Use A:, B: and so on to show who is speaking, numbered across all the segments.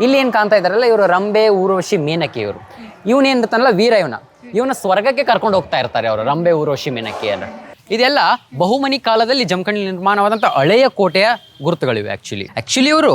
A: ಇಲ್ಲಿ ಏನು ಕಾಣ್ತಾ ಇದಾರಲ್ಲ ಇವರು ರಂಬೆ, ಊರ್ವಶಿ, ಮೇನಕಿ ಇವರು. ಇವನೇನಿರ್ತಾನಲ್ಲ ವೀರ ಇವನ. ಇವನ ಸ್ವರ್ಗಕ್ಕೆ ಕರ್ಕೊಂಡು ಹೋಗ್ತಾ ಇರ್ತಾರೆ ಅವರು, ರಂಬೆ, ಊರ್ವಶಿ ಮೇನಕೆಯನ್ನು ಇದೆಲ್ಲ ಬಹುಮನಿ ಕಾಲದಲ್ಲಿ ಜಮಖಂಡಿ ನಿರ್ಮಾಣವಾದಂಥ ಹಳೆಯ ಕೋಟೆಯ ಗುರುತುಗಳಿವೆ ಆ್ಯಕ್ಚುಲಿ ಆ್ಯಕ್ಚುಲಿ ಇವರು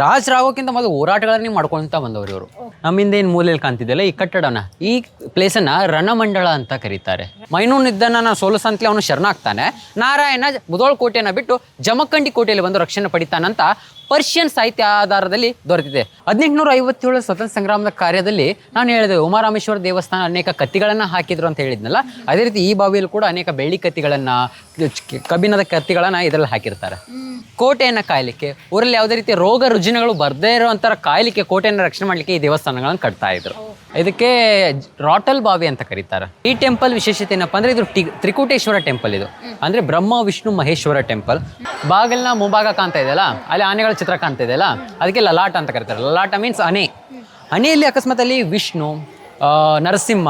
A: ರಾಜರಾಗೋಕ್ಕಿಂತ ಮೊದಲು ಹೋರಾಟಗಳನ್ನೇ ಮಾಡ್ಕೊಳ್ತಾ ಬಂದವರು ಇವರು. ನಮ್ಮಿಂದ ಏನು ಮೂಲೆಯಲ್ಲಿ ಕಾಣ್ತಿದ್ದಲ್ಲ ಈ ಕಟ್ಟಡನ ಈ ಪ್ಲೇಸನ್ನ ರಣಮಂಡಳ ಅಂತ ಕರೀತಾರೆ. ಮೈನೂನ್ ಇದ್ದನ್ನ ಸೋಲಿಸಂತಲೇ ಅವನು ಶರಣಾಗ್ತಾನೆ. ನಾರಾಯಣ ಮುದೋಳ್ ಕೋಟೆಯನ್ನ ಬಿಟ್ಟು ಜಮಖಂಡಿ ಕೋಟೆಯಲ್ಲಿ ಬಂದು ರಕ್ಷಣೆ ಪಡಿತಾನಂತ ಪರ್ಷಿಯನ್ ಸಾಹಿತ್ಯ ಆಧಾರದಲ್ಲಿ ದೊರೆತಿದೆ. ಹದಿನೆಂಟುನೂರ ಐವತ್ತೇಳು ಸ್ವತಂತ್ರ ಸಂಗ್ರಾಮದ ಕಾರ್ಯದಲ್ಲಿ ನಾನು ಹೇಳಿದೆ ಉಮಾರಾಮೇಶ್ವರ ದೇವಸ್ಥಾನ ಅನೇಕ ಕತ್ತಿಗಳನ್ನು ಹಾಕಿದ್ರು ಅಂತ ಹೇಳಿದ್ನಲ್ಲ ಅದೇ ರೀತಿ ಈ ಬಾವಿಯಲ್ಲಿ ಕೂಡ ಅನೇಕ ಬೆಳ್ಳಿ ಕತ್ತಿಗಳನ್ನು ಕಬ್ಬಿಣದ ಕತ್ತಿಗಳನ್ನು ಇದರಲ್ಲಿ ಹಾಕಿರ್ತಾರೆ. ಕೋಟೆಯನ್ನು ಕಾಯಲಿಕ್ಕೆ, ಊರಲ್ಲಿ ಯಾವುದೇ ರೀತಿ ರೋಗ ರುಜಿನಗಳು ಬರದೇ ಇರುವಂಥ ಕಾಯಲಿಕ್ಕೆ ಕೋಟೆಯನ್ನು ರಕ್ಷಣೆ ಮಾಡಲಿಕ್ಕೆ ಈ ದೇವಸ್ಥಾನಗಳನ್ನು ಕಟ್ತಾ ಇದ್ರು. ಇದಕ್ಕೆ ರಾಟಲ್ ಬಾವಿ ಅಂತ ಕರೀತಾರೆ. ಈ ಟೆಂಪಲ್ ವಿಶೇಷತೆ ಏನಪ್ಪ ಅಂದ್ರೆ ಇದು ಟಿ- ತ್ರಿಕೂಟೇಶ್ವರ ಟೆಂಪಲ್ ಇದು. ಅಂದ್ರೆ ಬ್ರಹ್ಮ, ವಿಷ್ಣು, ಮಹೇಶ್ವರ ಟೆಂಪಲ್. ಬಾಗಿಲಿನ ಮುಂಭಾಗ ಕಾಣ್ತಾ ಇದೆಯಲ್ಲ ಅಲ್ಲಿ? ಆನೆಗಳ ಚಿತ್ರ ಕಾಣ್ತಾ ಇದೆಯಲ್ಲ ಅದಕ್ಕೆ ಲಲಾಟ ಅಂತ ಕರೀತಾರೆ. ಲಲಾಟ ಮೀನ್ಸ್ ಅನೆ ಅನೆಯಲ್ಲಿ ಅಕಸ್ಮಾತ್ ಅಲ್ಲಿ ವಿಷ್ಣು ನರಸಿಂಹ,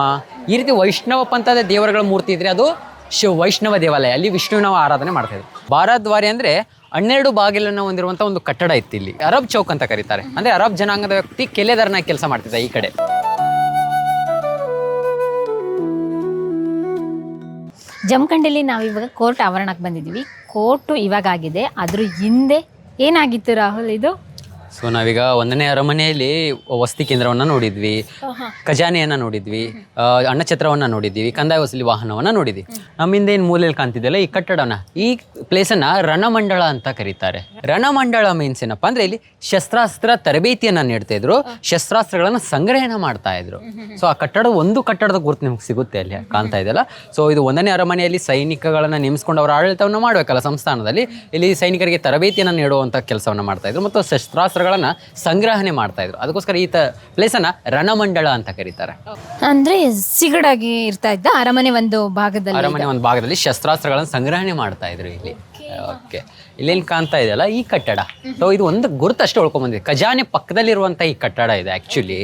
A: ಈ ರೀತಿ ವೈಷ್ಣವ ಪಂಥದ ದೇವರುಗಳ ಮೂರ್ತಿ ಇದ್ರೆ ಅದು ಶಿವ ವೈಷ್ಣವ ದೇವಾಲಯ. ಅಲ್ಲಿ ವಿಷ್ಣುವಿನ ಆರಾಧನೆ ಮಾಡ್ತಾ ಇದ್ರು. ಭಾರದ್ವಾರಿ ಅಂದ್ರೆ ಹನ್ನೆರಡು ಬಾಗಿಲನ್ನು ಹೊಂದಿರುವಂಥ ಒಂದು ಕಟ್ಟಡ ಇತ್ತು ಇಲ್ಲಿ. ಅರಬ್ ಚೌಕ್ ಅಂತ ಕರೀತಾರೆ. ಅಂದ್ರೆ ಅರಬ್ ಜನಾಂಗದ ವ್ಯಕ್ತಿ ಕೆಲೆದಾರನ ಕೆಲಸ ಮಾಡ್ತಿದ್ದ ಈ ಕಡೆ.
B: ಜಮಖಂಡಿಲಿ ನಾವು ಇವಾಗ ಕೋರ್ಟ್ ಆವರಣಕ್ಕೆ ಬಂದಿದ್ದೀವಿ ಕೋರ್ಟು ಇವಾಗ ಆಗಿದೆ. ಅದ್ರ ಹಿಂದೆ ಏನಾಗಿತ್ತು ರಾಹುಲ್ ಇದು?
A: ಸೊ ನಾವೀಗ ಒಂದನೇ ಅರಮನೆಯಲ್ಲಿ ವಸತಿ ಕೇಂದ್ರವನ್ನ ನೋಡಿದ್ವಿ. ಖಜಾನೆಯನ್ನ ನೋಡಿದ್ವಿ. ಅಣ್ಣ ಛತ್ರವನ್ನು ನೋಡಿದ್ವಿ ಕಂದಾಯ ವಸೂಲಿ ವಾಹನವನ್ನ ನೋಡಿದ್ವಿ ನಮ್ಮಿಂದ ಏನು ಮೂಲೆಯಲ್ಲಿ ಕಾಣ್ತಿದ್ದಲ್ಲ ಈ ಕಟ್ಟಡನ ಈ ಪ್ಲೇಸನ್ನ ರಣಮಂಡಳ ಅಂತ ಕರೀತಾರೆ. ರಣಮಂಡಳ ಮೀನ್ಸ್ ಏನಪ್ಪ ಅಂದ್ರೆ ಇಲ್ಲಿ ಶಸ್ತ್ರಾಸ್ತ್ರ ತರಬೇತಿಯನ್ನ ನೀಡ್ತಾ ಇದ್ರು. ಶಸ್ತ್ರಾಸ್ತ್ರಗಳನ್ನ ಸಂಗ್ರಹಣ ಮಾಡ್ತಾ ಇದ್ರು. ಸೊ ಆ ಕಟ್ಟಡ ಒಂದು ಕಟ್ಟಡದ ಗುರುತು ನಿಮ್ಗೆ ಸಿಗುತ್ತೆ ಅಲ್ಲಿ ಕಾಣ್ತಾ ಇದೆಯಲ್ಲ. ಸೊ ಇದು ಒಂದನೇ ಅರಮನೆಯಲ್ಲಿ ಸೈನಿಕಗಳನ್ನ ನೇಮಿಸ್ಕೊಂಡು ಅವರ ಆಡಳಿತವನ್ನು ಮಾಡಬೇಕಲ್ಲ ಸಂಸ್ಥಾನದಲ್ಲಿ. ಇಲ್ಲಿ ಸೈನಿಕರಿಗೆ ತರಬೇತಿಯನ್ನ ನೀಡುವಂಥ ಕೆಲಸವನ್ನ ಮಾಡ್ತಾ ಇದ್ರು. ಮತ್ತು ಶಸ್ತ್ರಾಸ್ತ್ರಗಳನ್ನ ಸಂಗ್ರಹಣೆ ಮಾಡ್ತಾ ಇದ್ರು. ಅದಕ್ಕೋಸ್ಕರ ಈ ಅನ್ನ ರಣಮಂಡಳ ಅಂತ ಕರೀತಾರೆ.
B: ಅಂದ್ರೆ ಸಿಗಡಾಗಿ ಇರ್ತಾ ಇದ್ದ ಅರಮನೆ ಒಂದು ಭಾಗದಲ್ಲಿ
A: ಅರಮನೆ ಒಂದು ಭಾಗದಲ್ಲಿ ಶಸ್ತ್ರಾಸ್ತ್ರಗಳನ್ನು ಸಂಗ್ರಹಣೆ ಮಾಡ್ತಾ ಇದ್ರು ಇಲ್ಲಿ. ಓಕೆ. ಇಲ್ಲೇನು ಕಾಣ್ತಾ ಇದೆಯಲ್ಲ ಈ ಕಟ್ಟಡ. ಸೊ ಇದು ಒಂದು ಗುರುತಷ್ಟು ಅಷ್ಟೇ ಉಳ್ಕೊಂಬಂದಿದೆ. ಖಜಾನೆ ಪಕ್ಕದಲ್ಲಿರುವಂಥ ಈ ಕಟ್ಟಡ ಇದೆ ಆ್ಯಕ್ಚುಲಿ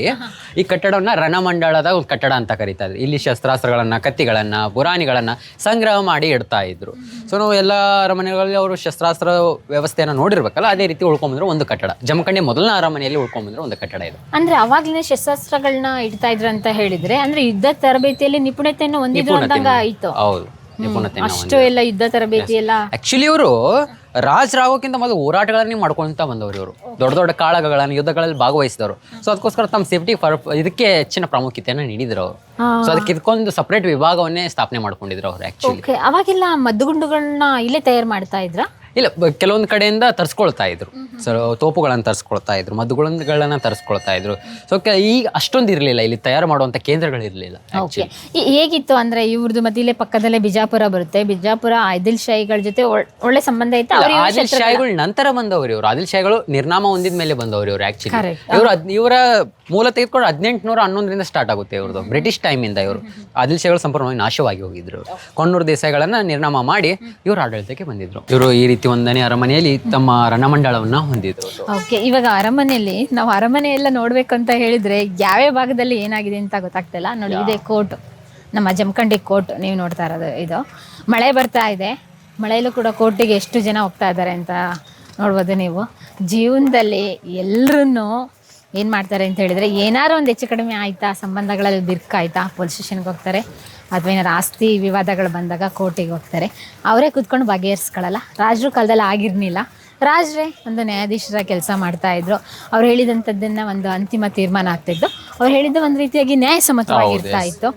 A: ಈ ಕಟ್ಟಡವನ್ನ ರಣಮಂಡಳದ ಒಂದು ಕಟ್ಟಡ ಅಂತ ಕರೀತಾ ಇದ್ರು. ಇಲ್ಲಿ ಶಸ್ತ್ರಾಸ್ತ್ರಗಳನ್ನ ಕತ್ತಿಗಳನ್ನ ಪುರಾಣಿಗಳನ್ನ ಸಂಗ್ರಹ ಮಾಡಿ ಇಡ್ತಾ ಇದ್ರು. ಸೊ ನಾವು ಎಲ್ಲ ಅರಮನೆಗಳಲ್ಲಿ ಅವರು ಶಸ್ತ್ರಾಸ್ತ್ರ ವ್ಯವಸ್ಥೆಯನ್ನು ನೋಡಿರ್ಬೇಕಲ್ಲ ಅದೇ ರೀತಿ ಉಳ್ಕೊಂಬಂದ್ರೆ ಒಂದು ಕಟ್ಟಡ. ಜಮಖಂಡಿ ಮೊದಲನೇ ಅರಮನೆಯಲ್ಲಿ ಬಂದಿರೋ ಒಂದು ಕಟ್ಟಡ ಇದೆ.
B: ಅಂದ್ರೆ ಅವಾಗಲೇ ಶಸ್ತ್ರಾಸ್ತ್ರಗಳನ್ನ ಇಡ್ತಾ ಇದ್ರು ಅಂತ ಹೇಳಿದ್ರೆ ಅಂದ್ರೆ ಯುದ್ಧ ತರಬೇತಿಯಲ್ಲಿ ನಿಪುಣತೆಯನ್ನು ಹೊಂದಿದ್ರು ಅಂದಂಗ ಆಯ್ತು.
A: ಹೌದು ನಿಪುಣತೆ
B: ಅಷ್ಟು ಎಲ್ಲ ಯುದ್ಧ ತರಬೇತಿ ಎಲ್ಲ.
A: ಆಕ್ಚುಲಿ ಇವರು ರಾಜರಾಗೋಕ್ಕಿಂತ ಮೊದಲು ಹೋರಾಟಗಳನ್ನೇ ಮಾಡ್ಕೊಂತ ಬಂದವರು ಇವರು. ದೊಡ್ಡ ದೊಡ್ಡ ಕಾಳಗಗಳನ್ನು ಯುದ್ಧಗಳಲ್ಲಿ ಭಾಗವಹಿಸಿದವರು. ಸೊ ಅದಕ್ಕೋಸ್ಕರ ತಮ್ಮ ಸೇಫ್ಟಿ ಇದಕ್ಕೆ ಹೆಚ್ಚಿನ ಪ್ರಾಮುಖ್ಯತೆಯನ್ನು ನೀಡಿದ್ರು ಅವರು. ಸೊ ಅದಕ್ಕೆ ಇದಕ್ಕೊಂದು ಸಪರೇಟ್ ವಿಭಾಗವನ್ನೇ ಸ್ಥಾಪನೆ ಮಾಡ್ಕೊಂಡಿದ್ರು ಅವರು ಆಕ್ಚುಲಿ
B: ಅವಾಗೆಲ್ಲ ಮದ್ದುಗುಂಡುಗಳನ್ನ ಇಲ್ಲೇ ತಯಾರು ಮಾಡ್ತಾ ಇದ್ರ?
A: ಇಲ್ಲ ಕೆಲವೊಂದು ಕಡೆಯಿಂದ ತರಿಸ್ಕೊಳ್ತಾ ಇದ್ರು. ಸೊ ತೋಪುಗಳನ್ನು ತರಿಸ್ಕೊಳ್ತಾ ಇದ್ರು ಮದ್ದುಗಳನ್ನ ತರಿಸ್ಕೊಳ್ತಾ ಇದ್ರು. ಸೊ ಈಗ ಅಷ್ಟೊಂದು ಇರಲಿಲ್ಲ ಇಲ್ಲಿ ತಯಾರು ಮಾಡುವಂತ ಕೇಂದ್ರಗಳು ಇರಲಿಲ್ಲ
B: ಓಕೆ ಹೇಗಿತ್ತು ಅಂದ್ರೆ ಇವ್ರದ್ದು ಮತ್ತೆ ಇಲ್ಲೇ ಪಕ್ಕದಲ್ಲೇ ಬಿಜಾಪುರ ಬರುತ್ತೆ. ಬಿಜಾಪುರ ಆದಿಲ್ ಶಾಹಿಗಳ ಜೊತೆ ಒಳ್ಳೆ ಸಂಬಂಧ ಇತ್ತು.
A: ಆದಿಲ್ ಶಾಹಿಗಳು ನಂತರ ಬಂದವರು ಇವರು. ಆದಿಲ್ ಶಾಹಿಗಳು ನಿರ್ನಾಮ ಹೊಂದಿದ ಮೇಲೆ ಬಂದವರು ಇವರು ಆಕ್ಚುಲಿ ಇವರ ಇವರು ಮೂಲ ತೆಗೆದುಕೊಂಡು ಹದಿನೆಂಟುನೂರ ಹನ್ನೊಂದರಿಂದ ಸ್ಟಾರ್ಟ್ ಆಗುತ್ತೆ ಇವ್ರದ್ದು ಬ್ರಿಟಿಷ್ ಟೈಮ್ ಇಂದ ಇವರು. ಆದಿಲ್ ಶಾಹಿಗಳು ಸಂಪೂರ್ಣವಾಗಿ ನಾಶವಾಗಿ ಹೋಗಿದ್ರು. ಕೊಣ್ಣೂರು ದೇಸಾಯಿಗಳನ್ನ ನಿರ್ನಾಮ ಮಾಡಿ ಇವರು ಆಡಳಿತಕ್ಕೆ ಬಂದಿದ್ರು. ಇವರು ಈ ರೀತಿ ಒಂದನೇ ಅರಮನೆಯಲ್ಲಿ ತಮ್ಮ ರಣಮಂಡಳವನ್ನ ಹೊಂದಿದ್ರು.
B: ಓಕೆ ಇವಾಗ ಅರಮನೆಯಲ್ಲಿ ನಾವು ಅರಮನೆ ಎಲ್ಲ ನೋಡ್ಬೇಕು ಅಂತ ಹೇಳಿದ್ರೆ ಯಾವ್ಯಾವ ಭಾಗದಲ್ಲಿ ಏನಾಗಿದೆ ಅಂತ ಗೊತ್ತಾಗ್ತಿಲ್ಲ. ನೋಡಿ ಇದೆ ಕೋರ್ಟ್ ನಮ್ಮ ಜಮಖಂಡಿ ಕೋರ್ಟ್ ನೀವು ನೋಡ್ತಾ ಇರೋದು ಇದು. ಮಳೆ ಬರ್ತಾ ಇದೆ. ಮಳೆಯಲ್ಲೂ ಕೂಡ ಕೋರ್ಟಿಗೆ ಎಷ್ಟು ಜನ ಹೋಗ್ತಾ ಇದ್ದಾರೆ ಅಂತ ನೋಡ್ಬೋದು ನೀವು. ಜೀವನದಲ್ಲಿ ಎಲ್ಲರೂ ಏನು ಮಾಡ್ತಾರೆ ಅಂತ ಹೇಳಿದರೆ ಏನಾರು ಒಂದು ಹೆಚ್ಚು ಕಡಿಮೆ ಆಯಿತಾ? ಸಂಬಂಧಗಳಲ್ಲಿ ಬಿರ್ಕಾಯ್ತಾ ಪೊಲೀಸ್ ಸ್ಟೇಷನ್ಗೆ ಹೋಗ್ತಾರೆ. ಅಥವಾ ಏನಾರು ಆಸ್ತಿ ವಿವಾದಗಳು ಬಂದಾಗ ಕೋರ್ಟಿಗೆ ಹೋಗ್ತಾರೆ. ಅವರೇ ಕೂತ್ಕೊಂಡು ಬಗೆಹರಿಸ್ಕೊಳ್ಳಲ್ಲ. ರಾಜರು ಕಾಲದಲ್ಲಿ ಆಗಿರ್ಲಿಲ್ಲ. ರಾಜರೇ ಒಂದು ನ್ಯಾಯಾಧೀಶರ ಕೆಲಸ ಮಾಡ್ತಾ ಇದ್ರು. ಅವ್ರು ಹೇಳಿದಂಥದ್ದನ್ನ ಒಂದು ಅಂತಿಮ ತೀರ್ಮಾನ ಆಗ್ತಿದ್ದು ಅವ್ರು ಹೇಳಿದ್ದು ಒಂದು ರೀತಿಯಾಗಿ ನ್ಯಾಯಸಮ್ಮತವಾಗಿರ್ತಾ ಇತ್ತು.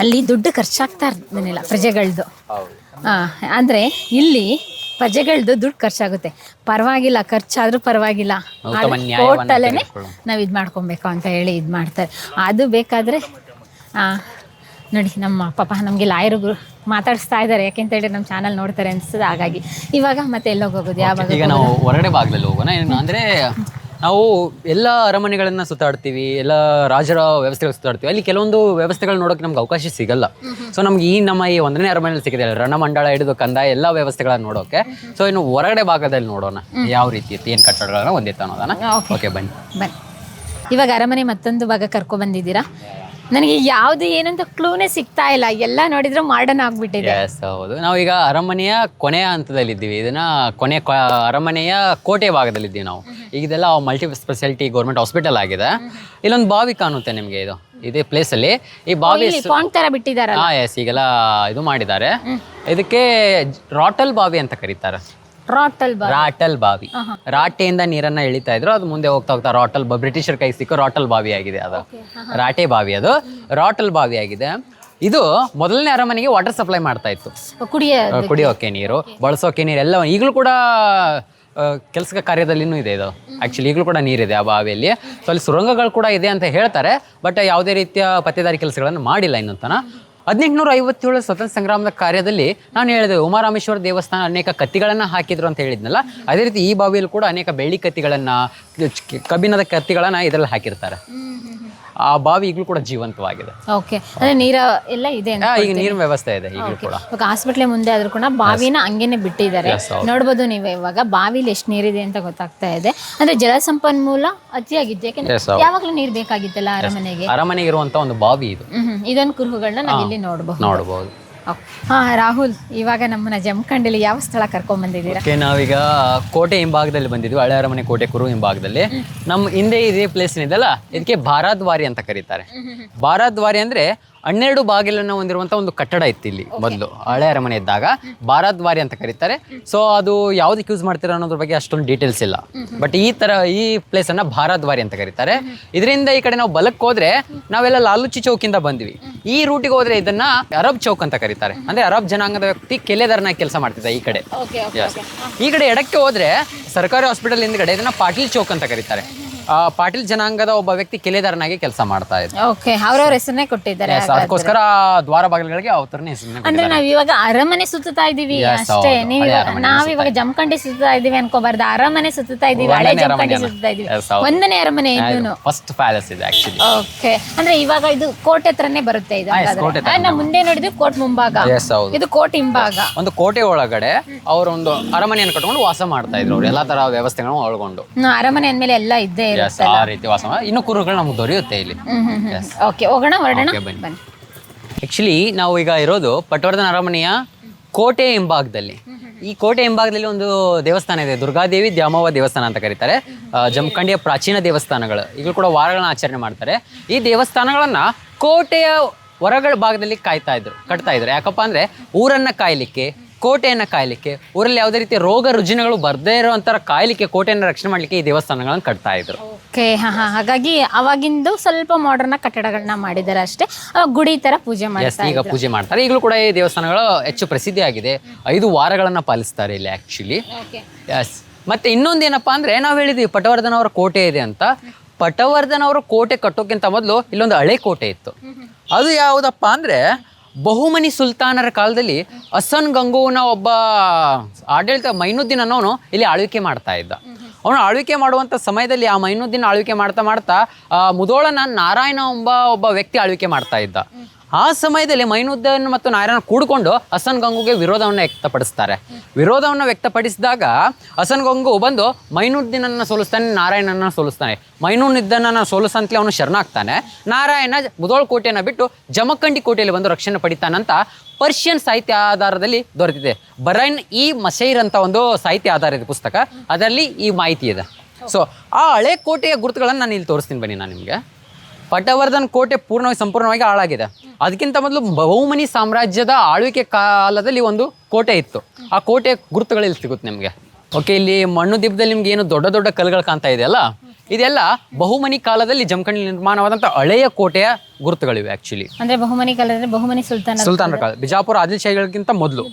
B: ಅಲ್ಲಿ ದುಡ್ಡು ಖರ್ಚಾಗ್ತಾ ಇರ್ತಾನಿಲ್ಲ ಪ್ರಜೆಗಳದ್ದು ಹಾಂ ಅಂದರೆ ಇಲ್ಲಿ ಪ್ರಜೆಗಳದ್ದು ದುಡ್ಡು ಖರ್ಚಾಗುತ್ತೆ. ಪರವಾಗಿಲ್ಲ ಖರ್ಚಾದರೂ ಪರವಾಗಿಲ್ಲ. ಕೋರ್ಟಲ್ಲೇ. ನಾವು ಇದು ಮಾಡ್ಕೊಬೇಕು ಅಂತ ಹೇಳಿ ಇದು ಮಾಡ್ತಾರೆ ಅದು ಬೇಕಾದರೆ ನೋಡಿ ನಮ್ಮ ಪಾಪ ನಮಗೆ ಲಾಯರು ಮಾತಾಡಿಸ್ತಾ ಇದ್ದಾರೆ. ಯಾಕೆಂತ ಹೇಳಿ ನಮ್ಮ ಚಾನಲ್ ನೋಡ್ತಾರೆ ಅನಿಸ್ತದೆ ಹಾಗಾಗಿ ಇವಾಗ ಮತ್ತೆ ಎಲ್ಲೋಗಿ ಹೋಗೋದು? ಯಾವಾಗ
A: ಈಗ ನಾವು ಹೊರಗಡೆ ಬಾಗ್ಲಲ್ಲಿ ಹೋಗೋಣ. ಏನು ಅಂದ್ರೆ ನಾವು ಎಲ್ಲ ಅರಮನೆಗಳನ್ನ ಸುತ್ತಾಡ್ತೀವಿ ಎಲ್ಲ ರಾಜರ ವ್ಯವಸ್ಥೆಗಳು ಸುತ್ತಾಡ್ತೀವಿ. ಅಲ್ಲಿ ಕೆಲವೊಂದು ವ್ಯವಸ್ಥೆಗಳು ನೋಡೋಕೆ ನಮ್ಗೆ ಅವಕಾಶ ಸಿಗಲ್ಲ. ಸೊ ನಮ್ಗೆ ಈ ನಮ್ಮ ಈ ಒಂದನೇ ಅರಮನೆಯಲ್ಲಿ ಸಿಗಿದೆ ರಣಮಂಡಳ ಹಿಡಿದು ಕಂದ ಎಲ್ಲ ವ್ಯವಸ್ಥೆಗಳನ್ನ ನೋಡೋಕೆ. ಸೊ ಇನ್ನು ಹೊರಗಡೆ ಭಾಗದಲ್ಲಿ ನೋಡೋಣ. ಯಾವ ರೀತಿ ಇತ್ತು ಏನು ಕಟ್ಟಡಗಳನ್ನ ಹೊಂದಿತ್ತು ಅನ್ನೋದನ್ನ ಓಕೆ ಬನ್ನಿ.
B: ಬನ್ನಿ. ಇವಾಗ ಅರಮನೆ ಮತ್ತೊಂದು ಭಾಗ ಕರ್ಕೊ ಬಂದಿದ್ದೀರಾ? ನನಗೆ ಯಾವ್ದು ಏನಂತ ಕ್ಲೂನೇ ಸಿಗ್ತಾ ಇಲ್ಲ. ಎಲ್ಲ ನೋಡಿದ್ರೆ ಮಾಡರ್ನ್ ಆಗ್ಬಿಟ್ಟಿದೆ.
A: ಎಸ್ ಹೌದು. ನಾವೀಗ ಅರಮನೆಯ ಕೊನೆಯ ಹಂತದಲ್ಲಿದ್ದೀವಿ. ಇದನ್ನ ಕೊನೆ ಕ- ಅರಮನೆಯ ಕೋಟೆ ಭಾಗದಲ್ಲಿದ್ದೀವಿ ನಾವು. ಈಗ ಇದೆಲ್ಲ ಮಲ್ಟಿ ಸ್ಪೆಷಾಲಿಟಿ ಗೌರ್ಮೆಂಟ್ ಹಾಸ್ಪಿಟಲ್ ಆಗಿದೆ. ಇಲ್ಲೊಂದು ಬಾವಿ ಕಾಣುತ್ತೆ ನಿಮಗೆ ಇದು. ಇದೇ ಪ್ಲೇಸಲ್ಲಿ ಈ ಬಾವಿ
B: ಇಲ್ಲಿ ಪಾಂಡ್ ತರ ಬಿಟ್ಟಿದಾರಲ್ಲ.
A: ಹಾ ಎಸ್ ಈಗೆಲ್ಲ ಇದು ಮಾಡಿದ್ದಾರೆ. ಇದಕ್ಕೆ ರಾಟಲ್ ಬಾವಿ ಅಂತ ಕರೀತಾರೆ.
B: ರಾಟಲ್
A: ರಾಟಲ್ ಬಾವಿ. ರಾಟೆಯಿಂದ ನೀರನ್ನ ಎಳಿತಾ ಇದ್ರು ಅದು ಮುಂದೆ ಹೋಗ್ತಾ ಹೋಗ್ತಾ ರಾಟಲ್ ಬ್ರಿಟಿಷರ್ ಕೈ ಸಿಕ್ಕು ರಾಟಲ್ ಬಾವಿ ಆಗಿದೆ ಅದು. ರಾಟೆ ಬಾವಿ ಅದು. ರಾಟಲ್ ಬಾವಿ ಆಗಿದೆ. ಇದು ಮೊದಲನೇ ಅರಮನೆಗೆ ವಾಟರ್ ಸಪ್ಲೈ ಮಾಡ್ತಾ ಇತ್ತು.
B: ಕುಡಿಯ
A: ಕುಡಿಯೋಕೆ ನೀರು ಬಳಸೋಕೆ ನೀರು ಎಲ್ಲ ಈಗಲೂ ಕೂಡ ಕೆಲಸ ಕಾರ್ಯದಲ್ಲಿನೂ ಇದೆ ಇದು. ಆ್ಯಕ್ಚುಲಿ ಈಗಲೂ ಕೂಡ ನೀರಿದೆ ಆ ಬಾವಿಯಲ್ಲಿ. ಸೊ ಅಲ್ಲಿ ಸುರಂಗಗಳು ಕೂಡ ಇದೆ ಅಂತ ಹೇಳ್ತಾರೆ ಬಟ್ ಯಾವುದೇ ರೀತಿಯ ಪತ್ತೇದಾರಿ ಕೆಲಸಗಳನ್ನು ಮಾಡಿಲ್ಲ ಇನ್ನೂ ತನ ಹದಿನೆಂಟುನೂರ ಐವತ್ತೇಳು ಸ್ವತಂತ್ರ ಸಂಗ್ರಾಮದ ಕಾರ್ಯದಲ್ಲಿ ನಾನು ಹೇಳಿದೆ ಉಮಾರಾಮೇಶ್ವರ ದೇವಸ್ಥಾನ ಅನೇಕ ಕತ್ತಿಗಳನ್ನು ಹಾಕಿದ್ರು ಅಂತ ಹೇಳಿದ್ನಲ್ಲ ಅದೇ ರೀತಿ ಈ ಬಾವಿಯಲ್ಲಿ ಕೂಡ ಅನೇಕ ಬೆಳ್ಳಿ ಕತ್ತಿಗಳನ್ನು ಕಬ್ಬಿಣದ ಕತ್ತಿಗಳನ್ನು ಇದರಲ್ಲಿ ಹಾಕಿರ್ತಾರೆ. ಆ ಬಾವಿ ಈಗಲೂ ಕೂಡ ಜೀವಂತವಾಗಿದೆ.
B: ಓಕೆ ಅಂದ್ರೆ ನೀರ ಎಲ್ಲ ಇದೆ
A: ಈಗ ನೀರಿನ ವ್ಯವಸ್ಥೆ ಇದೆ ಈಗಲೂ ಕೂಡ.
B: ಇವಾಗ ಹಾಸ್ಪಿಟ್ಲ್ ಮುಂದೆ ಆದ್ರೂ ಕೂಡ ಬಾವಿನ ಹಂಗೇನೆ ಬಿಟ್ಟಿದ್ದಾರೆ. ನೋಡ್ಬೋದು ನೀವು ಇವಾಗ ಬಾವಿಲಿ ಎಷ್ಟು ನೀರಿದೆ ಅಂತ ಗೊತ್ತಾಗ್ತಾ ಇದೆ. ಅಂದ್ರೆ ಜಲ ಸಂಪನ್ಮೂಲ ಅತಿಯಾಗಿದ್ದು ಯಾಕಂದ್ರೆ ಯಾವಾಗಲೂ ನೀರು ಬೇಕಾಗಿತ್ತಲ್ಲ ಅರಮನೆಗೆ?
A: ಅರಮನೆಗೆ ಇರುವಂತ ಒಂದು ಬಾವಿ ಇದು.
B: ಇದೊಂದು ಕುರುಹುಗಳನ್ನ ನಾವು ಇಲ್ಲಿ ನೋಡಬಹುದು.
A: ನೋಡಬಹುದು
B: ಹಾ ರಾಹುಲ್ ಇವಾಗ ನಮ್ಮನ್ನ ಜಮಖಂಡಿಲಿ ಯಾವ ಸ್ಥಳ ಕರ್ಕೊಂಡ್ ಬಂದಿದ್ದೀರಾ?
A: ಓಕೆ ನಾವೀಗ ಕೋಟೆ ಹಿಂಭಾಗದಲ್ಲಿ ಬಂದಿದ್ವಿ ಹಳೆ ಅರಮನೆ ಕೋಟೆ ಕುರು ಹಿಂಭಾಗದಲ್ಲಿ. ನಮ್ಮ ಹಿಂದೆ ಇದೇ ಪ್ಲೇಸ್ ಇದೆಯಲ್ಲ ಇದಕ್ಕೆ ಭಾರದ್ವಾರಿ ಅಂತ ಕರೀತಾರೆ. ಭಾರದ್ವಾರಿ ಅಂದ್ರೆ ಹನ್ನೆರಡು ಬಾಗಿಲನ್ನು ಹೊಂದಿರುವಂತ ಒಂದು ಕಟ್ಟಡ ಇತ್ತು ಇಲ್ಲಿ ಮೊದಲು ಹಳೆ ಅರಮನೆ ಇದ್ದಾಗ. ಭಾರದ್ವಾರಿ ಅಂತ ಕರೀತಾರೆ. ಸೊ ಅದು ಯಾವ್ದಕ್ಕೆ ಯೂಸ್ ಮಾಡ್ತೀರಾ ಅನ್ನೋದ್ರ ಬಗ್ಗೆ ಅಷ್ಟೊಂದು ಡೀಟೇಲ್ಸ್ ಇಲ್ಲ. ಬಟ್ ಈ ತರ ಈ ಪ್ಲೇಸ್ ಅನ್ನ ಭಾರದ್ವಾರಿ ಅಂತ ಕರೀತಾರೆ. ಇದರಿಂದ ಈ ಕಡೆ ನಾವು ಬಲಕ್ಕೆ ಹೋದ್ರೆ ನಾವೆಲ್ಲ ಲಾಲುಚಿ ಚೌಕಿಂದ ಬಂದ್ವಿ. ಈ ರೂಟಿಗೆ ಹೋದ್ರೆ ಇದನ್ನ ಅರಬ್ ಚೌಕ್ ಅಂತ ಕರೀತಾರೆ. ಅಂದ್ರೆ ಅರಬ್ ಜನಾಂಗದ ವ್ಯಕ್ತಿ ಕೆಲೆದಾರನಾಗಿ ಕೆಲಸ ಮಾಡ್ತಿದ್ದ ಈ ಕಡೆ. ಈ ಕಡೆ ಎಡಕ್ಕೆ ಹೋದ್ರೆ ಸರ್ಕಾರಿ ಹಾಸ್ಪಿಟಲ್ ಹಿಂದ್ಗಡೆ ಇದನ್ನ ಪಾಟೀಲ್ ಚೌಕ್ ಅಂತ ಕರೀತಾರೆ. ಆ ಪಾಟೀಲ್ ಜನಾಂಗದ ಒಬ್ಬ ವ್ಯಕ್ತಿ ಕೆಲೆದಾರನಾಗಿ ಕೆಲಸ ಮಾಡ್ತಾ ಇದ್ದ.
B: ಓಕೆ ಅವ್ರವ್ರ ಹೆಸರನ್ನೇ ಕೊಟ್ಟಿದ್ದಾರೆ
A: Yes, ಅದಕ್ಕೋಸ್ಕರ ದ್ವಾರ ಬಾಗಿಲುಗಳಿಗೆ ಅವತರನೇ ಹೆಸರನ್ನ
B: ಅಂದ್ರೆ ನಾವ್ ಇವಾಗ ಅರಮನೆ ಸುತ್ತಾ ಇದೀವಿ
A: Yes,
B: ಅಷ್ಟೇ.
A: ಹೌದು.
B: ನೀವ್
A: ಅರಮನೆ
B: ನಾವ್ ಇವಾಗ ಜಮಖಂಡಿ ಸುತ್ತಾ ಇದೀವಿ ಅನ್ಕೋಬಾರ್ದು. ಅರಮನೆ ಸುತ್ತಾ ಇದೀವಿ ಹಳೆ
A: ಒಂದನೇ
B: ಜಮಖಂಡಿ ಸುತ್ತಾ ಇದೀವಿ.
A: Yes, ಹೌದು.
B: ಒಂದನೇ ಅರಮನೆ ಇದೂನು
A: ಫಸ್ಟ್ ಪ್ಯಾಲೇಸ್ ಇದೆ ಆಕ್ಚುಲಿ
B: ಓಕೆ ಅಂದ್ರೆ ಇವಾಗ ಇದು ಕೋಟೆ ಹತ್ರನೇ ಬರುತ್ತೆ ಇದು
A: yes,
B: ಹಾಗಾದ್ರೆ.
A: ಕೋಟೆ
B: ಆ, ನಾವ್ ಮುಂದೆ ನೋಡಿದ್ವಿ ಕೋಟ್ ಮುಂಭಾಗ.
A: ಹೌದು.
B: ಇದು ಕೋಟ್ ಹಿಂಭಾಗ.
A: ಒಂದು ಕೋಟೆ ಒಳಗಡೆ ಅವ್ರ ಒಂದು ಅರಮನೆಯನ್ನು ಕಟ್ಕೊಂಡು ವಾಸ ಮಾಡ್ತಾ ಇದ್ರು ಅವ್ರು. ಎಲ್ಲಾ ತರ ವ್ಯವಸ್ಥೆಗಳನ್ನು ಒಳಗೊಂಡು.
B: ಹ್ಮ್, ಅರಮನೆ ಅಂದ್ಮೇಲೆ ಎಲ್ಲ ಇದ್ದೇ
A: ಎಸ್
B: ಇರುತ್ತೆ
A: ಆ ರೀತಿ ವಾಸ ಮಾಡಿ ಇನ್ನು ಕುರುಗಳು ನಮ್ಗೆ ದೊರೆಯುತ್ತೆ ಇಲ್ಲಿ.
B: ಓಕೆ ಹೋಗೋಣ ಹೊರಡೋಣ?
A: Okay, ಬನ್ನಿ.
B: ಬನ್ನಿ.
A: ಆಕ್ಚುಲಿ ನಾವು ಈಗ ಇರೋದು ಪಟವರ್ಧನ ಅರಮನೆಯ ಕೋಟೆ ಹಿಂಭಾಗದಲ್ಲಿ. ಈ ಕೋಟೆ ಹಿಂಭಾಗದಲ್ಲಿ ಒಂದು ದೇವಸ್ಥಾನ ಇದೆ. ದುರ್ಗಾದೇವಿ ದ್ಯಾಮವ್ವ ದೇವಸ್ಥಾನ ಅಂತ ಕರೀತಾರೆ. ಆ, ಜಮಖಂಡಿಯ ಪ್ರಾಚೀನ ದೇವಸ್ಥಾನಗಳು. ಈಗಲೂ ಕೂಡ ವಾರಗಳನ್ನ ಆಚರಣೆ ಮಾಡ್ತಾರೆ. ಈ ದೇವಸ್ಥಾನಗಳನ್ನ ಕೋಟೆಯ ಹೊರಗಳ ಭಾಗದಲ್ಲಿ ಕಾಯ್ತಾ ಇದ್ರು ಕಟ್ತಾ ಇದ್ರು. ಯಾಕಪ್ಪ ಅಂದ್ರೆ ಊರನ್ನ ಕಾಯ್ಲಿಕ್ಕೆ ಕೋಟೆಯನ್ನ ಕಾಯಲಿಕ್ಕೆ ಊರಲ್ಲಿ ಯಾವುದೇ ರೀತಿಯ ರೋಗ ರುಜಿನಗಳು ಬರದೇ ಇರುವಂತಹ ಕಾಯಲಿಕ್ಕೆ ಕೋಟೆಯನ್ನು ರಕ್ಷಣೆ ಮಾಡ್ಲಿಕ್ಕೆ ಈ ದೇವಸ್ಥಾನಗಳನ್ನು ಕಟ್ತಾ ಇದ್ರು.
B: ಓಕೆ ಹಾ ಹಾ ಹಾಗಾಗಿ ಅವಾಗಿಂದು ಸ್ವಲ್ಪ ಮಾಡರ್ನ್ ಕಟ್ಟಡಗಳನ್ನ ಮಾಡಿದ್ದಾರೆ ಅಷ್ಟೇ. ಗುಡಿ ತರ ಪೂಜೆ ಮಾಡ್ತಾರೆ
A: ಈಗ ಪೂಜೆ ಮಾಡ್ತಾರೆ. ಈಗಲೂ ಕೂಡ ಈ ದೇವಸ್ಥಾನಗಳು ಹೆಚ್ಚು ಪ್ರಸಿದ್ಧಿ ಆಗಿದೆ. ಐದು ವಾರಗಳನ್ನ ಪಾಲಿಸ್ತಾರೆ ಇಲ್ಲಿ ಆಕ್ಚುಲಿ ಎಸ್ ಮತ್ತೆ ಇನ್ನೊಂದು ಏನಪ್ಪಾ ಅಂದ್ರೆ ನಾವು ಹೇಳಿದ್ವಿ ಪಟವರ್ಧನ ಅವರ ಕೋಟೆ ಇದೆ ಅಂತ. ಪಟವರ್ಧನ ಅವರ ಕೋಟೆ ಕಟ್ಟೋಕ್ಕಿಂತ ಮೊದಲು ಇಲ್ಲೊಂದು ಹಳೆ ಕೋಟೆ ಇತ್ತು. ಅದು ಯಾವುದಪ್ಪ ಅಂದ್ರೆ ಬಹುಮನಿ ಸುಲ್ತಾನರ ಕಾಲದಲ್ಲಿ ಅಸನ್ ಗಂಗೂನ ಒಬ್ಬ ಆಡಳಿತ ಮೈನುದ್ದೀನ್ ಅನ್ನೋನು ಇಲ್ಲಿ ಆಳ್ವಿಕೆ ಮಾಡ್ತಾ ಇದ್ದ. ಅವನು ಆಳ್ವಿಕೆ ಮಾಡುವಂಥ ಸಮಯದಲ್ಲಿ ಆ ಮೈನುದ್ದೀನ್ ಆಳ್ವಿಕೆ ಮಾಡ್ತಾ ಮಾಡ್ತಾ ಮುದೋಳನ ನಾರಾಯಣ ಎಂಬ ಒಬ್ಬ ವ್ಯಕ್ತಿ ಆಳ್ವಿಕೆ ಮಾಡ್ತಾ ಇದ್ದ. ಆ ಸಮಯದಲ್ಲಿ ಮೈನುದ್ದೀನ್ ಮತ್ತು ನಾರಾಯಣ ಕೂಡಿಕೊಂಡು ಹಸನ್ ಗಂಗುಗೆ ವಿರೋಧವನ್ನು ವ್ಯಕ್ತಪಡಿಸ್ತಾರೆ. ವಿರೋಧವನ್ನು ವ್ಯಕ್ತಪಡಿಸಿದಾಗ ಹಸನ್ ಗಂಗು ಬಂದು ಮೈನುದ್ದೀನನ್ನ ಸೋಲಿಸ್ತಾನೆ ನಾರಾಯಣನ ಸೋಲಿಸ್ತಾನೆ. ಮೈನುದ್ದನನ್ನ ಸೋಲಿಸಂತಲೇ ಅವನು ಶರಣಾಗ್ತಾನೆ. ನಾರಾಯಣ ಮುದೋಳ್ ಕೋಟೆಯನ್ನು ಬಿಟ್ಟು ಜಮಖಂಡಿ ಕೋಟೆಯಲ್ಲಿ ಬಂದು ರಕ್ಷಣೆ ಪಡಿತಾನಂತ ಪರ್ಷಿಯನ್ ಸಾಹಿತ್ಯ ಆಧಾರದಲ್ಲಿ ದೊರೆತಿದೆ. ಬರೈನ್ ಇ ಮಸೈರ್ ಅಂತ ಒಂದು ಸಾಹಿತ್ಯ ಆಧಾರಿತ ಪುಸ್ತಕ. ಅದರಲ್ಲಿ ಈ ಮಾಹಿತಿ ಇದೆ. ಸೊ ಆ ಹಳೆ ಕೋಟೆಯ ಗುರುತುಗಳನ್ನು ನಾನು ಇಲ್ಲಿ ತೋರಿಸ್ತೀನಿ ಬನ್ನಿ ನಾನು ನಿಮಗೆ. ಪಟವರ್ಧನ್ ಕೋಟೆ ಪೂರ್ಣವಾಗಿ ಸಂಪೂರ್ಣವಾಗಿ ಹಾಳಾಗಿದೆ. ಅದಕ್ಕಿಂತ ಮೊದಲು ಬಹುಮನಿ ಸಾಮ್ರಾಜ್ಯದ ಆಳ್ವಿಕೆ ಕಾಲದಲ್ಲಿ ಒಂದು ಕೋಟೆ ಇತ್ತು. ಆ ಕೋಟೆ ಗುರುತುಗಳು ಇಲ್ಲಿ ಸಿಗುತ್ತೆ ನಿಮಗೆ. ಓಕೆ ಇಲ್ಲಿ ಮಣ್ಣು ದಿಬ್ಬದಲ್ಲಿ ನಿಮ್ಗೆ ಏನು ದೊಡ್ಡ ದೊಡ್ಡ ಕಲ್ಗಳು ಕಾಣ್ತಾ ಇದೆ ಅಲ್ಲ? ಇದೆಲ್ಲ ಬಹುಮನಿ ಕಾಲದಲ್ಲಿ ಜಮಖಂಡಿ ನಿರ್ಮಾಣವಾದಂತಹ ಹಳೆಯ ಕೋಟೆಯ ಗುರುತುಗಳಿವೆ ಆಕ್ಚುಲಿ
B: ಅಂದ್ರೆ ಬಹುಮನಿ ಕಾಲದಲ್ಲಿ ಬಹುಮನಿ ಸುಲ್ತಾನ
A: ಸುಲ್ತಾನರ ಕಾಲ ಬಿಜಾಪುರ ಆದಿಲ್ ಶಾಹಿಗಳಿಗಿಂತ ಮೊದಲು.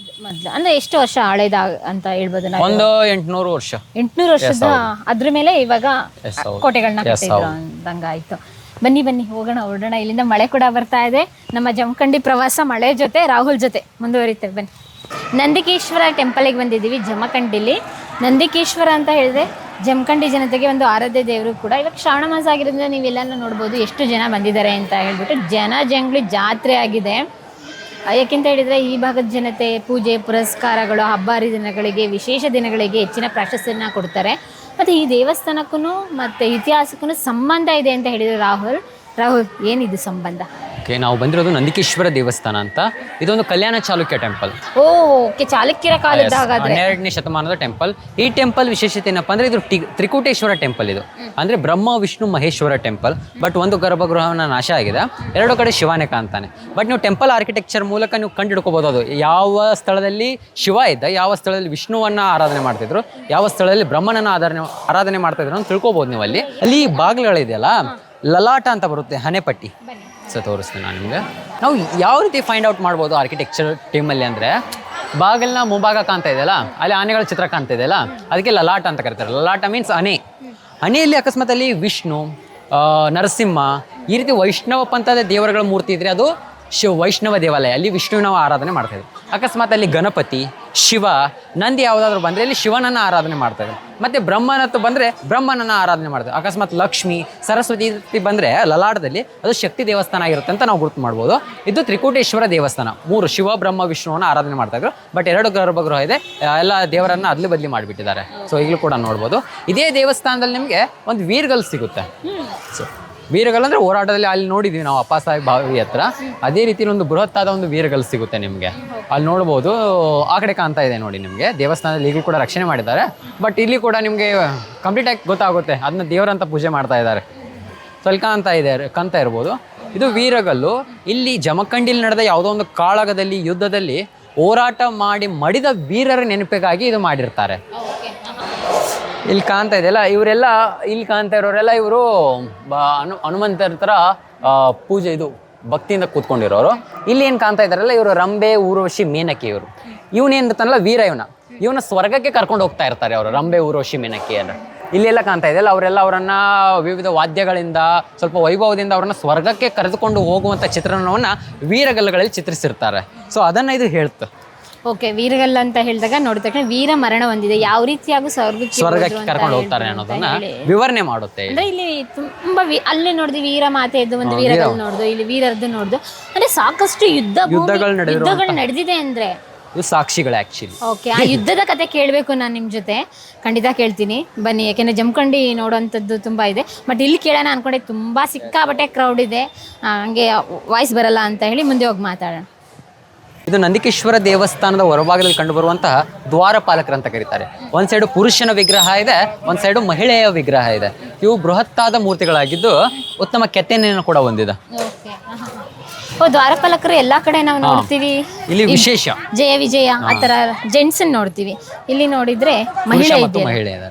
B: ಅಂದ್ರೆ ಎಷ್ಟು ವರ್ಷ ಆಳಿದ ಅಂತ ಹೇಳ್ಬೋದು ನಾವು?
A: ಒಂದು ಎಂಟುನೂರು ವರ್ಷ.
B: ಎಂಟುನೂರು ವರ್ಷದ ಅದ್ರ ಮೇಲೆ ಇವಾಗ. ಕೋಟೆಗಳನ್ನ ಆಯ್ತು ಬನ್ನಿ ಬನ್ನಿ, ಹೋಗೋಣ ಹೊರಡೋಣ ಇಲ್ಲಿಂದ ಮಳೆ ಕೂಡ ಬರ್ತಾ ಇದೆ. ನಮ್ಮ ಜಮಖಂಡಿ ಪ್ರವಾಸ ಮಳೆ ಜೊತೆ, ರಾಹುಲ್ ಜೊತೆ ಮುಂದುವರಿತೇವೆ. ಬನ್ನಿ. ನಂದಿಕೇಶ್ವರ ಟೆಂಪಲಿಗೆ ಬಂದಿದ್ದೀವಿ ಜಮಖಂಡಿಲಿ. ನಂದಿಕೇಶ್ವರ ಅಂತ ಹೇಳಿದ್ರೆ ಜಮಖಂಡಿ ಜನತೆಗೆ ಒಂದು ಆರಾಧ್ಯ ದೇವರು ಕೂಡ. ಇವಾಗ ಶ್ರಾವಣ ಮಾಸ ಆಗಿರೋದ್ರಿಂದ ನೀವೆಲ್ಲನೂ ನೋಡ್ಬೋದು ಎಷ್ಟು ಜನ ಬಂದಿದ್ದಾರೆ ಅಂತ ಹೇಳ್ಬಿಟ್ಟು ಜನ ಜಂಗ್ಲಿ ಜಾತ್ರೆ ಆಗಿದೆ. ಯಾಕೆಂತ ಹೇಳಿದರೆ ಈ ಭಾಗದ ಜನತೆ ಪೂಜೆ, ಪುರಸ್ಕಾರಗಳು, ಹಬ್ಬ ಹರಿದಿನಗಳಿಗೆ, ವಿಶೇಷ ದಿನಗಳಿಗೆ ಹೆಚ್ಚಿನ ಪ್ರಾಶಸ್ತ್ಯನ ಕೊಡ್ತಾರೆ. ಮತ್ತು ಈ ದೇವಸ್ಥಾನಕ್ಕೂ ಮತ್ತು ಇತಿಹಾಸಕ್ಕೂ ಸಂಬಂಧ ಇದೆ ಅಂತ ಹೇಳಿದರು ರಾಹುಲ್. ರಾಹುಲ್ ಏನಿದು ಸಂಬಂಧ?
A: ಓಕೆ ನಾವು ಬಂದಿರೋದು ನಂದಿಕೇಶ್ವರ ದೇವಸ್ಥಾನ ಅಂತ. ಇದೊಂದು Kalyana Chalukya temple.
B: Oh okay ಚಾಲುಕ್ಯರ ಕಾಲದ ಹಾಗಾದ್ರೆ.
A: ಹನ್ನೆರಡನೇ ಶತಮಾನದ ಟೆಂಪಲ್. ಈ ಟೆಂಪಲ್ ವಿಶೇಷತೆ ಏನಪ್ಪ ಅಂದ್ರೆ ಇದು ಟಿ- ತ್ರಿಕೂಟೇಶ್ವರ ಟೆಂಪಲ್ ಇದು. ಅಂದ್ರೆ ಬ್ರಹ್ಮ ವಿಷ್ಣು ಮಹೇಶ್ವರ ಟೆಂಪಲ್. ಬಟ್ ಒಂದು ಗರ್ಭಗೃಹನ ನಾಶ ಆಗಿದೆ. ಎರಡು ಕಡೆ ಶಿವನೇ ಕಾಣ್ತಾನೆ ಬಟ್ ನೀವು ಟೆಂಪಲ್ ಆರ್ಕಿಟೆಕ್ಚರ್ ಮೂಲಕ ನೀವು ಕಂಡು ಹಿಡ್ಕೋಬಹುದು ಅದು. ಯಾವ ಸ್ಥಳದಲ್ಲಿ ಶಿವ ಇದ್ದ ಯಾವ ಸ್ಥಳದಲ್ಲಿ ವಿಷ್ಣುವನ್ನ ಆರಾಧನೆ ಮಾಡ್ತಿದ್ರು ಯಾವ ಸ್ಥಳದಲ್ಲಿ ಬ್ರಹ್ಮನನ್ನ ಆರಾಧನೆ ಆರಾಧನೆ ಮಾಡ್ತಾ ಇದ್ರು ಅಂತ ತಿಳ್ಕೊಬಹುದು ನೀವು ಅಲ್ಲಿ. ಅಲ್ಲಿ ಬಾಗಿಲುಗಳಿದೆಯಲ್ಲ ಲಲಾಟ ಅಂತ ಬರುತ್ತೆ ಹನೆಪಟ್ಟಿ ಸೊ ತೋರಿಸ್ತೀನಿ ನಾನು ನಿಮಗೆ. ನಾವು ಯಾವ ರೀತಿ ಫೈಂಡ್ ಔಟ್ ಮಾಡ್ಬೋದು ಆರ್ಕಿಟೆಕ್ಚರ್ ಟೀಮಲ್ಲಿ ಅಂದರೆ? ಬಾಗಿಲಿನ ಮುಂಭಾಗ ಕಾಣ್ತಾ ಇದೆಯಲ್ಲ, ಅಲ್ಲಿ ಆನೆಗಳ ಚಿತ್ರ ಕಾಣ್ತಾ ಇದೆಯಲ್ಲ, ಅದಕ್ಕೆ ಲಲಾಟ ಅಂತ ಕರೀತಾರೆ. ಲಲಾಟ ಮೀನ್ಸ್ ಅನೆ ಅನೆಯಲ್ಲಿ ಅಕಸ್ಮಾತ್ ಅಲ್ಲಿ ವಿಷ್ಣು ನರಸಿಂಹ, ಈ ರೀತಿ ವೈಷ್ಣವ ಪಂಥದ ದೇವರುಗಳ ಮೂರ್ತಿ ಇದ್ರೆ ಅದು ಶಿವ ವೈಷ್ಣವ ದೇವಾಲಯ. ಅಲ್ಲಿ ವಿಷ್ಣುವಿನ ಆರಾಧನೆ ಮಾಡ್ತಾ ಇದ್ರು ಅಕಸ್ಮಾತ್ ಅಲ್ಲಿ ಗಣಪತಿ, ಶಿವ, ನಂದಿ ಯಾವುದಾದ್ರು ಬಂದರೆ ಅಲ್ಲಿ ಶಿವನನ್ನ ಆರಾಧನೆ ಮಾಡ್ತಾ ಮತ್ತು ಬ್ರಹ್ಮನತ್ತು ಬಂದರೆ ಬ್ರಹ್ಮನನ್ನ ಆರಾಧನೆ ಮಾಡ್ತಾರೆ ಅಕಸ್ಮಾತ್ ಲಕ್ಷ್ಮಿ, ಸರಸ್ವತಿ ಬಂದರೆ ಲಲಾಡದಲ್ಲಿ ಅದು ಶಕ್ತಿ ದೇವಸ್ಥಾನ ಆಗಿರುತ್ತೆ ಅಂತ ನಾವು ಗುರುತು ಮಾಡ್ಬೋದು. ಇದು ತ್ರಿಕೂಟೇಶ್ವರ ದೇವಸ್ಥಾನ. ಮೂರು ಶಿವ, ಬ್ರಹ್ಮ, ವಿಷ್ಣುವನ್ನು ಆರಾಧನೆ ಮಾಡ್ತಾಯಿದ್ರು ಬಟ್ ಎರಡು ಗರ್ಭಗೃಹ ಇದೆ. ಎಲ್ಲ ದೇವರನ್ನು ಅದ್ಲಿ ಬದಲಿ ಮಾಡಿಬಿಟ್ಟಿದ್ದಾರೆ. ಸೊ ಈಗಲೂ ಕೂಡ ನೋಡ್ಬೋದು. ಇದೇ ದೇವಸ್ಥಾನದಲ್ಲಿ ನಿಮಗೆ ಒಂದು ವೀರ್ಗಲ್ ಸಿಗುತ್ತೆ. ಸೊ ವೀರಗಲ್ ಅಂದ್ರೆ ಹೋರಾಟದಲ್ಲಿ ಅಲ್ಲಿ ನೋಡಿದೀವಿ ನಾವು ಅಪ್ಪ ಸಾಹೇಬ್ ಬಾವಿ ಹತ್ರ. ಅದೇ ರೀತಿ ಒಂದು ಬೃಹತ್ತಾದ ಒಂದು ವೀರಗಲ್ ಸಿಗುತ್ತೆ ನಿಮಗೆ. ಅಲ್ಲಿ ನೋಡ್ಬೋದು, ಆ ಕಡೆ ಕಾಣ್ತಾ ಇದೆ ನೋಡಿ ನಿಮಗೆ. ದೇವಸ್ಥಾನದಲ್ಲಿ ಈಗಲೂ ಕೂಡ ರಕ್ಷಣೆ ಮಾಡಿದ್ದಾರೆ. ಬಟ್ ಇಲ್ಲಿ ಕೂಡ ನಿಮಗೆ ಕಂಪ್ಲೀಟ್ ಆಗಿ ಗೊತ್ತಾಗುತ್ತೆ. ಅದನ್ನ ದೇವರಂತ ಪೂಜೆ ಮಾಡ್ತಾ ಇದ್ದಾರೆ. ಸ್ವಲ್ಪ ಕಾಣ್ತಾ ಇದೆ, ಕಾಣ್ತಾ ಇರ್ಬೋದು. ಇದು ವೀರಗಲ್ಲು. ಇಲ್ಲಿ ಜಮಖಂಡಿಲಿ ನಡೆದ ಯಾವುದೋ ಒಂದು ಕಾಳಗದಲ್ಲಿ, ಯುದ್ಧದಲ್ಲಿ ಹೋರಾಟ ಮಾಡಿ ಮಡಿದ ವೀರರ ನೆನಪಿಗಾಗಿ ಇದು ಮಾಡಿರ್ತಾರೆ. ಇಲ್ಲಿ ಕಾಣ್ತಾ ಇದೆಯಲ್ಲ ಇವರೆಲ್ಲ ಇಲ್ಲಿ ಕಾಣ್ತಾ ಇರೋರೆಲ್ಲ ಇವರು ಹನು ಹನುಮಂತರ ಥರ ಪೂಜೆ ಇದು ಭಕ್ತಿಯಿಂದ ಕೂತ್ಕೊಂಡಿರೋರು. ಇಲ್ಲಿ ಏನು ಕಾಣ್ತಾ ಇದ್ದಾರಲ್ಲ ಇವರು ರಂಬೆ, ಊರ್ವಶಿ, ಮೇನಕಿ ಇವರು. ಇವನೇನಿರ್ತಾನಲ್ಲ ವೀರ ಇವನ. ಇವನ ಸ್ವರ್ಗಕ್ಕೆ ಕರ್ಕೊಂಡು ಹೋಗ್ತಾ ಇರ್ತಾರೆ ಅವರು, ರಂಬೆ, ಊರ್ವಶಿ, ಮೇನಕಿ ಅಂದ್ರೆ. ಇಲ್ಲೆಲ್ಲ ಕಾಣ್ತಾ ಇದೆಯಲ್ಲ ಅವರೆಲ್ಲ ಅವರನ್ನು ವಿವಿಧ ವಾದ್ಯಗಳಿಂದ, ಸ್ವಲ್ಪ ವೈಭವದಿಂದ ಅವರನ್ನು ಸ್ವರ್ಗಕ್ಕೆ ಕರೆದುಕೊಂಡು ಹೋಗುವಂಥ ಚಿತ್ರಣವನ್ನ ವೀರಗಲ್ಲುಗಳಲ್ಲಿ ಚಿತ್ರಿಸಿರ್ತಾರೆ. ಸೊ ಅದನ್ನ ಇದು ಹೇಳ್ತು.
B: ಓಕೆ ವೀರಗಲ್ಲ ಅಂತ ಹೇಳಿದಾಗ ನೋಡಿದ ತಕ್ಷಣ ವೀರ ಮರಣ ಹೊಂದಿದೆ. ಯಾವ ರೀತಿಯಾಗೂ ಸ್ವರ್ಗಕ್ಕೆ
A: ಸ್ವರ್ಗಕ್ಕೆ ಕರ್ಕೊಂಡು ಹೋಗ್ತಾರೆ ಅನ್ನೋದನ್ನ. ವಿವರಣೆ ಮಾಡುತ್ತೆ
B: ಅಂದ್ರೆ ಇಲ್ಲಿ ತುಂಬಾ ಅಲ್ಲೇ ನೋಡಿದ್ವಿ ವೀರ ಮಾತೆಯದ್ದು ಒಂದು ವೀರಗಳು ನೋಡ್ದು ಇಲ್ಲಿ ವೀರದ್ದು ನೋಡ್ದು. ಅಂದ್ರೆ ಸಾಕಷ್ಟು ಯುದ್ಧ
A: ಯುದ್ಧಗಳು
B: ನಡೆದಿದೆ ಅಂದ್ರೆ.
A: ಇದು ಸಾಕ್ಷಿಗಳು ಆಕ್ಚುಲಿ
B: ಓಕೆ ಆ ಯುದ್ಧದ ಕತೆ ಕೇಳಬೇಕು ನಾನು ನಿಮ್ಮ ಜೊತೆ. ಖಂಡಿತ ಕೇಳ್ತೀನಿ. ಬನ್ನಿ ಯಾಕೆಂದ್ರೆ ಜಮಖಂಡಿ ನೋಡೋವಂಥದ್ದು ತುಂಬ ಇದೆ. ಬಟ್ ಇಲ್ಲಿ ಕೇಳೋಣ ಅನ್ಕೊಂಡೆ ತುಂಬ ಸಿಕ್ಕಾಬಟ್ಟೆ ಕ್ರೌಡ್ ಇದೆ. ಹಂಗೆ ವಾಯ್ಸ್ ಬರಲ್ಲ ಅಂತ ಹೇಳಿ ಮುಂದೆ ಹೋಗಿ ಮಾತಾಡೋಣ.
A: ಇದು ನಂದಿಕೇಶ್ವರ ದೇವಸ್ಥಾನದ ಹೊರಭಾಗದಲ್ಲಿ ಕಂಡುಬರುವಂತಹ ದ್ವಾರಪಾಲಕರು ಅಂತ ಕರೀತಾರೆ. ಒಂದ್ ಸೈಡು ಪುರುಷನ ವಿಗ್ರಹ ಇದೆ ಒಂದ್ ಸೈಡು ಮಹಿಳೆಯ ವಿಗ್ರಹ ಇದೆ. ಇವು ಬೃಹತ್ತಾದ ಮೂರ್ತಿಗಳಾಗಿದ್ದು ಉತ್ತಮ ಕೆತ್ತನೆಯನ್ನು ಕೂಡ ಹೊಂದಿದೆ.
B: ಓ ದ್ವಾರಪಾಲಕರು ಎಲ್ಲಾ ಕಡೆ ನಾವು ನೋಡ್ತೀವಿ.
A: ಇಲ್ಲಿ ವಿಶೇಷ.
B: ಜಯ ವಿಜಯ ಆತರ ಜೆಂಟ್ಸ್ ನೋಡ್ತೀವಿ. ಇಲ್ಲಿ ನೋಡಿದ್ರೆ ಮಹಿಳೆ
A: ಮಹಿಳೆ ಇದ್ದಾರೆ.